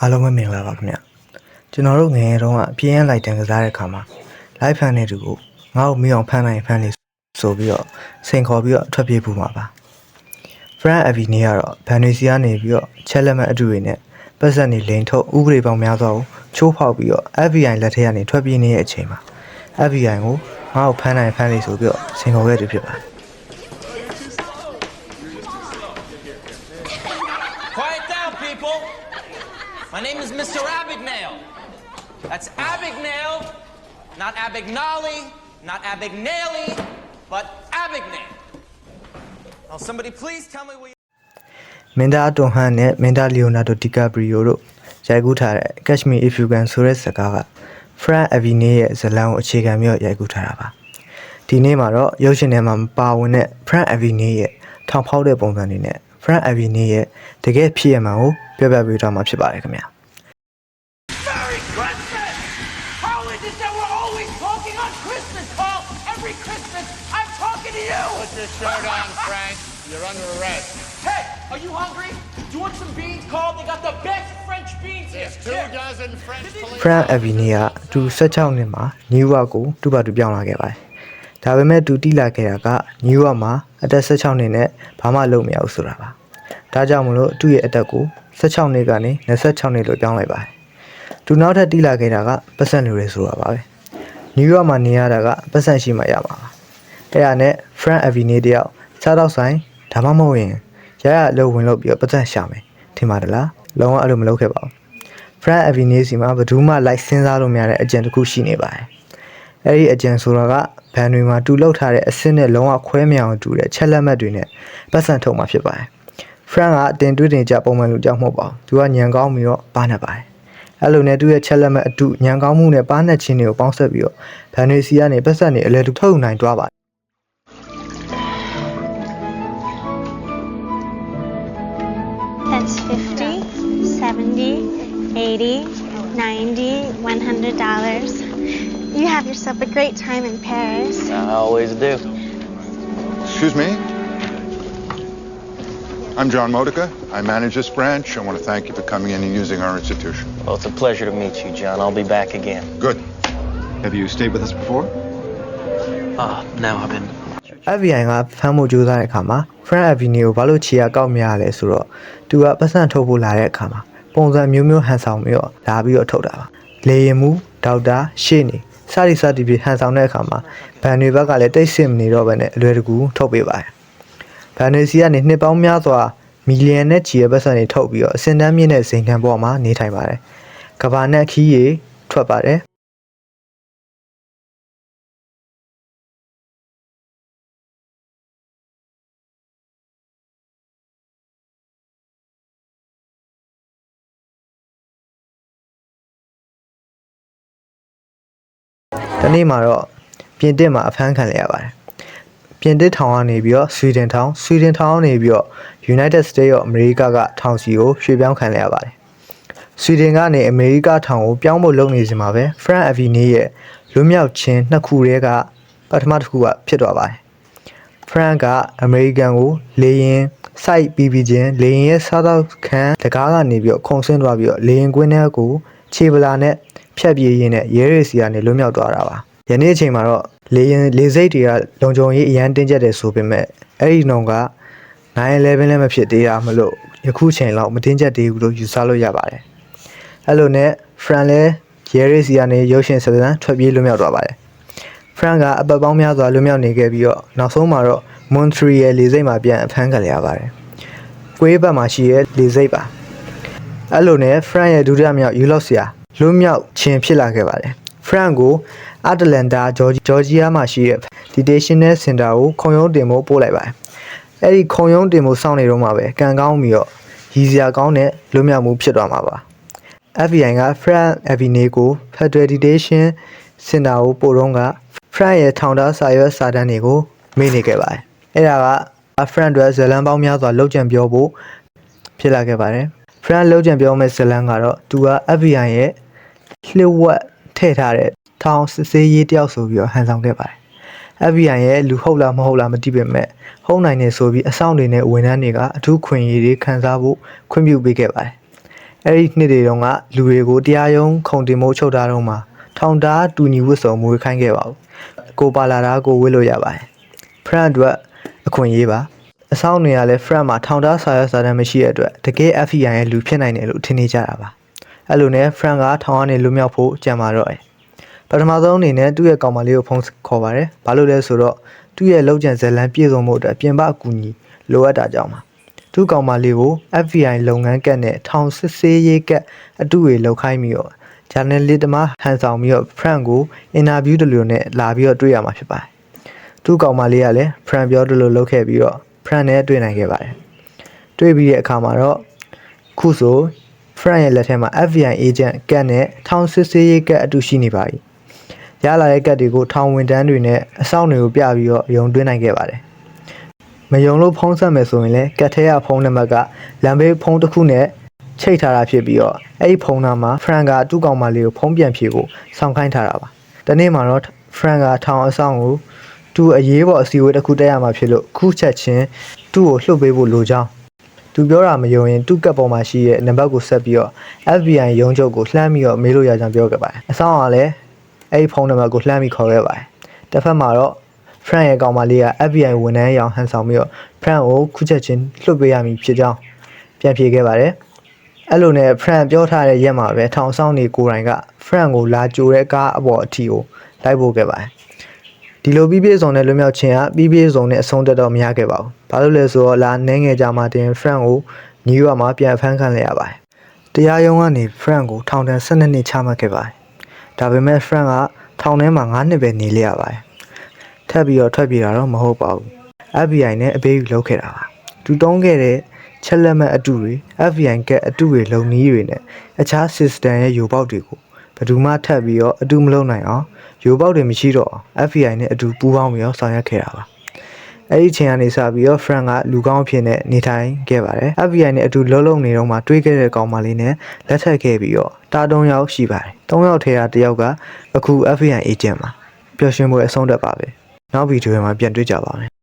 အားလုံးပဲမင်္ဂလာပါခင်ဗျကျွန်တော်တို့ငယ်ငယ်တုန်းကအပြင်းရလိုက်တန်ကစားတဲ့ခါမှာ live fan တဲ့သူကိုငါ့ကိုမီအောင်ဖမ်းနိုင်ဖမ်းလေဆိုပြီးတော့စိန်ခေါ်ပြီးတော့ထွက်ပြေးပူမှာပါ Frank Avenue ကတော့ဗန်နီစီကနေပြီးတော့ချက်လက်မဲ့အတူတွေနဲ့ပတ်သက်နေလိန်ထုတ်ဥပဒေပေါင်းများစွာကိုချိုးဖောက်ပြီးတော့ FBI လက်ထက်ကနေထွက်ပြေးနေတဲ့အချိန်မှာ FBI ကိုငါ့ကိုဖမ်းနိုင်ဖမ်းလေဆိုပြီးတော့စိန်ခေါ်ခဲ့သူဖြစ်ပါတယ် Quiet down, people. My name is Mr. Abagnale. That's Abagnale, not Abagnale, not Abagnale, but Abagnale. Now, somebody please tell me what you. မင်းသားတွန်ဟန်နဲ့မင်းသားလီယိုနာဒိုဒီကာပရီယိုတို့ရိုက်ကူးထားတဲ့ Catch Me If You Can ဆိုတဲ့ဇာတ်ကားက Frank Avenue ရဲ့ဇာတ်လမ်းကိုအခြေခံပြီးတော့ရိုက်ကူးထားတာပါဒီနေ့မှာတော့ရုပ်ရှင်ထဲမှာမပါဝင်တဲ့ Frank Avenue ရဲ့ထောင်ဖောက်တဲ့ပုံစံတွေနဲ့ Frank Avenue ရဲ့တကယ်ဖြစ်ရမှန်ကိုပြပြပေးထားမှာဖြစ်ပါတယ်ခင်ဗျာ Merry Christmas! How is it that we're always talking on Christmas, Paul? Every Christmas, I'm talking to you! Put your shirt on, Frank. You're under arrest. Hey, are you hungry? Do you want some beans, Carl? They got the best French beans here. There's two Here. dozen French police. Frank Avenue ကသူ16နှစ်မှာ New York ကိုတူပါတူပြောင်းလာခဲ့ပါတယ်။ ဒါပေမဲ့သူတိလာခဲ့တာက New York မှာအသက်16နှစ်နဲ့ဘာမှလုပ်မရဘူးဆိုတာပါ။ဒါကြောင့်မလို့သူ့ရဲ့အသက်ကို16နှစ်ကနေ26နှစ်လို့ပြောင်းလိုက်ပါတယ်။သူနောက်ထပ်တိလာခဲ့တာကပတ်စံလူတွေဆိုတာပါပဲ။ New York မှာနေရတာကပတ်စံရှိမှရမှာပါ။အဲ့ဒါနဲ့ Frank Avenue တယောက်စားတော့ဆိုင်ဒါမှမဟုတ်ရင်ရရအလုပ်ဝင်လုပ်ပြီးတော့ပတ်စံရှာမယ်ထင်ပါတယ်လား။လုံးဝအဲ့လိုမလုပ်ခဲ့ပါဘူး။ Frank Avenue စီမှာဘယ်သူမှလိုက်စဉ်းစားလို့မရတဲ့အကြံတစ်ခုရှိနေပါတယ်။ အဲ့ဒီအကြံဆိုတာကဘန်တွေမှာတူလောက်ထားတဲ့အစ်စ်နဲ့လုံးဝခွဲမြောင်တူတဲ့ချက်လက်မှတ်တွေနဲ့ပတ်စံထုတ်မှာဖြစ်ပါတယ်။ Frank ကအတင်တွေ့တင်ကြပုံမှန်လူကြောင့်မဟုတ်ပါဘူး။သူကညံကောင်းပြီးတော့ပါနေပါတယ်။အဲ့လိုနဲ့သူ့ရဲ့ချက်လက်မှတ်အတူညံကောင်းမှုနဲ့ပါနေခြင်းတွေကိုပေါင်းဆက်ပြီးတော့ဘန်တွေစီကနေပတ်စံတွေအလဲတူထုတ်ယူနိုင်သွားပါတယ် That's 50, 70, 80, 90, 100 dollars. You have yourself a great time in Paris. I always do. Excuse me? I'm John Modica. I manage this branch. I want to thank you for coming in and using our institution. Well, it's a pleasure to meet you, John. I'll be back again. Good. Have you stayed with us before? Ah, no, I've been. FBI ကဖမ်းဖို့ကြိုးစားတဲ့အခါမှာ Frank Avenue ကိုဘာလို့ခြေရကောက်မရလဲဆိုတော့သူကပတ်စံထုတ်ဖို့လာတဲ့အခါမှာပုံစံမျိုးမျိုးဟန်ဆောင်ပြီးတော့လာပြီးတော့ထုတ်တာပါလေရင်မူဒေါက်တာရှေ့နေ စသည်စသည်ဖြင့်ဟန်ဆောင်တဲ့အခါမှာဘန်တွေဘက်ကလည်းတိတ်ဆင်မနေတော့ဘဲနဲ့အလွယ်တကူထုတ်ပေးပါတယ်ဘန်တွေစီကနေနှစ်ပေါင်းများစွာမီလီယံနဲ့ချီရဲ့ပတ်စံတွေထုတ်ပြီးတော့အစင်တန်းမြင့်တဲ့ဇိမ်ခံပေါ်မှာနေထိုင်ပါတယ်ကဘာနဲ့ခီးရီထွက်ပါတယ် ဒီနေ့မှာတော့ပြင်သစ်မှာအဖမ်းခံရပါတယ်ပြင်သစ်ထောင်ကနေပြီးတော့ဆွီဒင်ထောင်ဆွီဒင်ထောင်ကနေပြီးတော့ United States of America ကထောင်စီကိုရွှေ့ပြောင်းခံရပါတယ်ဆွီဒင်ကနေအမေရိကထောင်ကိုပြောင်းဖို့လုပ်နေစမှာပဲ Frank Avenue ရဲ့လွတ်မြောက်ခြင်းနှစ်ခုတည်းကပထမတစ်ခုကဖြစ်သွားပါတယ် Frank ကအမေရိကန်ကိုလေရင် site ပြီးပြီးချင်းလေရင်ရဲ့စားတော့ခန်းတကားကနေပြီးတော့ခုံဆင်းသွားပြီးတော့လေရင်ကွင်းထဲကိုခြေပလာနဲ့ ဖြတ်ပြေးရင်းနဲ့ရဲရဲစီကနေလွတ်မြောက်သွားတာပါယနေ့အချိန်မှာတော့လေရင်လေစိတ်တွေကလုံခြုံရေးအရန်တင်းကျပ်တယ်ဆိုပေမဲ့အဲ့ဒီနှုံက911လည်းမဖြစ်သေးတာမလို့ယခုချိန်လောက်မတင်းကျပ်သေးဘူးလို့ယူဆလို့ရပါတယ်အဲ့လိုနဲ့ Frank လည်းရဲရဲစီကနေရုပ်ရှင်စပန်ထွက်ပြေးလွတ်မြောက်သွားပါတယ် Frank ကအပတ်ပေါင်းများစွာလွတ်မြောက်နေခဲ့ပြီးတော့နောက်ဆုံးမှာတော့ Montreal လေဆိပ်မှာပြန်အဖမ်းခံရပါတယ်။ကွေးဘက်မှာရှိတဲ့လေဆိပ်ပါ။အဲ့လိုနဲ့ Frank ရဲ့ဒုတိယမြောက်ယူလော့ဆီယာ လွတ်မြောက်ခြင်းဖြစ်လာခဲ့ပါတယ်။ Frank ကို Atlanta Georgia မှာရှိတဲ့ Detention Center ကိုခုံရုံးတင်ဖို့ပို့လိုက်ပါတယ်။အဲ့ဒီခုံရုံးတင်ဖို့စောင့်နေတော့မှပဲကံကောင်းပြီးတော့ရည်စရာကောင်းတဲ့လွတ်မြောက်မှုဖြစ်သွားမှာပါ။ FBI က Frank Avenue ကို Federal Detention Center ကိုပို့တော့က Frank ရဲ့ထောင်သားစာရွက်စာတမ်းတွေကိုမေ့နေခဲ့ပါတယ်။အဲ့ဒါက Frank အတွက်ဇလန်ပေါင်းများစွာလောက်ကျန်ပြောဖို့ဖြစ်လာခဲ့ပါတယ်။ Frank လောက်ကျန်ပြောမဲ့ဇလန်ကတော့သူက FBI ရဲ့ လှစ်ဝက်ထည့်ထားတဲ့ထောင်စစ်ဆေးရေးတယောက်ဆိုပြီးတော့ဟန်ဆောင်ခဲ့ပါတယ်။ FBI ရဲ့လူဟုတ်လားမဟုတ်လားမသိပေမဲ့ဟုတ်နိုင်နေဆိုပြီးအဆောင်တွေနဲ့ဝန်ထမ်းတွေကအထူးခွင့်ရေးတွေခံစားဖို့ခွင့်ပြုပေးခဲ့ပါတယ်။အဲ့ဒီနှစ်တွေတုန်းကလူတွေကိုတရားရုံးခုံတင်မို့ချုပ်ထားတော့မှထောင်တားတူညီဝတ်စုံမွေးခိုင်းခဲ့ပါဘူးကိုပါလာတာကိုဝတ်လို့ရပါတယ်ဖရန့်အတွက်အခွင့်အရေးပါအဆောင်တွေကလည်းဖရန့်မှာထောင်တားဆာရစာတမ်းမရှိတဲ့အတွက်တကယ် FBI ရဲ့လူဖြစ်နိုင်တယ်လို့ထင်နေကြတာပါ အဲ့လိုနဲ့ဖရန့်ကထောင်ကနေလွတ်မြောက်ဖို့ကြံပါတော့တယ်ပထမဆုံးအနေနဲ့သူ့ရဲ့ကောင်မလေးကိုဖုန်းခေါ်ပါတယ်။ဘာလို့လဲဆိုတော့သူ့ရဲ့လောက်ကျန်ဇက်လန်ပြည့်စုံမှုအတွက်ပြင်ပအကူအညီလိုအပ်တာကြောင့်ပါ။သူ့ကောင်မလေးကို FBI လုပ်ငန်းကတ်နဲ့ထောင်စစ်ဆေးရေးကတ်အတူတွေလောက်ခိုင်းပြီးတော့ဂျာနယ်လစ်တမဟန်ဆောင်ပြီးတော့ Frank ကိုအင်တာဗျူးတလို့နဲ့လာပြီးတော့တွေ့ရမှာဖြစ်ပါတယ်။သူ့ကောင်မလေးကလည်း Frank ပြောတလို့လုပ်ခဲ့ပြီးတော့ Frank နဲ့တွေ့နိုင်ခဲ့ပါတယ်။တွေ့ပြီးတဲ့အခါမှာတော့ခုဆို Frank ရဲ့လက်ထဲမှာ FBI agent ကတ်နဲ့ထောင်စစ်ဆေးရေးကတ်အတူရှိနေပါပြီ။ရလာတဲ့ကတ်တွေကိုထောင်ဝန်တန်းတွေနဲ့အဆောင်တွေကိုပြပြီးတော့ယုံသွင်းနိုင်ခဲ့ပါတယ်။မယုံလို့ဖုံးဆက်မယ်ဆိုရင်လည်းကတ်ထဲကဖုံးနံပါတ်ကလမ်းဘေးဖုံးတစ်ခုနဲ့ချိတ်ထားတာဖြစ်ပြီးတော့အဲ့ဒီဖုံးနာမှာဖရန်ကသူ့ကောင်မလေးကိုဖုံးပြန်ဖြေဖို့စောင့်ခိုင်းထားတာပါ။ဒီနေ့မှာတော့ဖရန်ကထောင်အဆောင်ကိုသူအရေးပေါ်အစည်းအဝေးတစ်ခုတက်ရမှာဖြစ်လို့ခုချက်ချင်းသူ့ကိုလှုပ်ပေးဖို့လိုကြောင်း သူပြောတာမယုံရင်သူ့ကတ်ပေါ်မှာရှိတဲ့နံပါတ်ကိုဆက်ပြီးတော့ FBI ရုံးချုပ်ကိုလှမ်းပြီးတော့မေးလို့ရကြောင်းပြောခဲ့ပါတယ်။အဆောင်ကလည်းအဲ့ဒီဖုန်းနံပါတ်ကိုလှမ်းပြီးခေါ်ခဲ့ပါတယ်။တစ်ဖက်မှာတော့ Frank ရဲ့ကောင်မလေးက FBI ဝန်ထမ်းရောင်ဟန်ဆောင်ပြီးတော့ Frank ကိုခုချက်ချင်းလွှတ်ပေးရမည်ဖြစ်ကြောင်းပြန်ဖြေခဲ့ပါတယ်။အဲ့လိုနဲ့ Frank ပြောထားတဲ့ရက်မှာပဲထောင်ဆောင်နေကိုယ်တိုင်က Frank ကိုလာကြိုတဲ့ကားအပေါ်အထီကိုလိုက်ပို့ခဲ့ပါတယ်။ ဒီလိုပြီးပြည့်စုံတဲ့လွတ်မြောက်ခြင်းကပြီးပြည့်စုံတဲ့အဆုံးသက်တော့မရခဲ့ပါဘူး။ဘာလို့လဲဆိုတော့လာနှဲငယ်ကြမှာတင် Frank ကိုနယူးယောက်မှာပြန်ဖမ်းခံလိုက်ရပါတယ်။တရားရုံးကနေ Frank ကိုထောင်ဒဏ်12နှစ်ချမှတ်ခဲ့ပါတယ်။ဒါပေမဲ့ Frank ကထောင်ထဲမှာ9နှစ်ပဲနေလေရပါတယ်။ထပ်ပြီးတော့ထွက်ပြေးတာတော့မဟုတ်ပါဘူး။ FBI နဲ့အပေးယူလုပ်ခဲ့တာပါ။သူတုံးခဲ့တဲ့ချက်လက်မှတ်အတူတွေ FBI ကအတူတွေလုံနည်းတွေနဲ့အခြား system ရဲ့ယူပေါက်တွေကို ဘယ်သူမှထပ်ပြီးတော့အတူမလုပ်နိုင်အောင်ယူပေါက်တွေမရှိတော့အောင် FBI နဲ့အတူပူးပေါင်းပြီးတော့ဆောင်ရွက်ခဲ့တာပါ။အဲ့ဒီအချိန်ကနေစပြီးတော့ Frank ကလူကောင်းအဖြစ်နဲ့နေထိုင်ခဲ့ပါတယ်။ FBI နဲ့အတူလုံးလုံးနေတော့မှတွေးခဲ့တဲ့ကောင်မလေးနဲ့လက်ထပ်ခဲ့ပြီးတော့တာတုံးယောက်ရှိပါတယ်။၃ယောက်ထဲကတစ်ယောက်ကအခု FBI agent ပါပျော်ရွှင်မှုအဆုံးသက်ပါပဲ။နောက်ဗီဒီယိုမှာပြန်တွေ့ကြပါမယ်